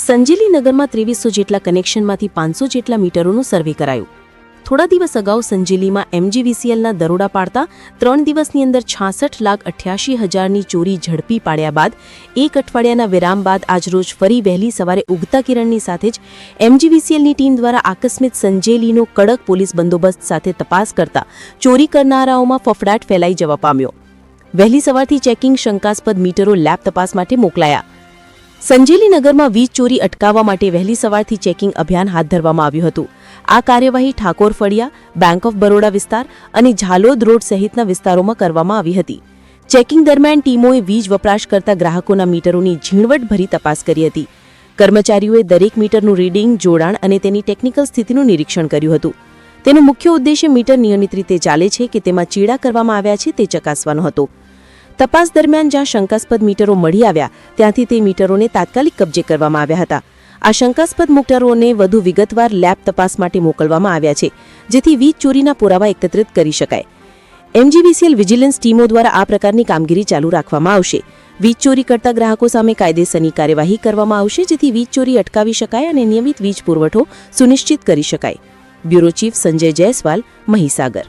સંજેલી નગરમાં ત્રેવીસો જેટલા કનેક્શનમાંથી પાંચસો જેટલા મીટરોનું સર્વે કરાયું. થોડા દિવસ અગાઉ સંજેલીમાં એમજીવીસીએલના દરોડા પાડતા ત્રણ દિવસની અંદર છાસઠ લાખ અઠ્યાસી હજારની ચોરી ઝડપી પાડ્યા બાદ એક અઠવાડિયાના વિરામ બાદ આજરોજ ફરી વહેલી સવારે ઉગતા કિરણની સાથે જ એમજીવીસીએલની ટીમ દ્વારા આકસ્મિક સંજેલીનો કડક પોલીસ બંદોબસ્ત સાથે તપાસ કરતા ચોરી કરનારાઓમાં ફફડાટ ફેલાઈ જવા પામ્યો. વહેલી સવારથી ચેકિંગ શંકાસ્પદ મીટરો લેબ તપાસ માટે મોકલાયા. સંજેલી નગરમાં વીજ ચોરી અટકાવવા માટે વહેલી સવારથી ચેકિંગ અભિયાન હાથ ધરવામાં આવ્યું હતું. આ કાર્યવાહી ઠાકોર ફળિયા બેંક ઓફ બરોડા વિસ્તાર અને ઝાલોદ રોડ સહિતના વિસ્તારોમાં કરવામાં આવી હતી. ચેકિંગ દરમિયાન ટીમોએ વીજ વપરાશ કરતા ગ્રાહકોના મીટરોની ઝીણવટભરી તપાસ કરી હતી. કર્મચારીઓએ દરેક મીટરનું રીડિંગ, જોડાણ અને તેની ટેકનિકલ સ્થિતિનું નિરીક્ષણ કર્યું હતું. તેનો મુખ્ય ઉદ્દેશ્ય મીટર નિયમિત રીતે ચાલે છે કે તેમાં ચીડા કરવામાં આવ્યા છે તે ચકાસવાનો હતો. તપાસ દરમિયાન જ્યાં શંકાસ્પદ મીટરો મળી આવ્યા, ત્યાંથી તે મીટરોને તાત્કાલિક કબજે કરવામાં આવ્યા હતા. આ શંકાસ્પદ મીટરોને વધુ વિગતવાર લેબ તપાસ માટે મોકલવામાં આવ્યા છે, જેથી વીજ ચોરીના પુરાવા એકત્રિત કરી શકાય. એમજીબીસીએલ વિજિલન્સ ટીમો દ્વારા આ પ્રકારની કામગીરી ચાલુ રાખવામાં આવશે. વીજ ચોરી કરતા ગ્રાહકો સામે કાયદેસરની કાર્યવાહી કરવામાં આવશે, જેથી વીજ ચોરી અટકાવી શકાય અને નિયમિત વીજ પુરવઠો સુનિશ્ચિત કરી શકાય. Bureau chief Sanjay Jaiswal, Mahisagar.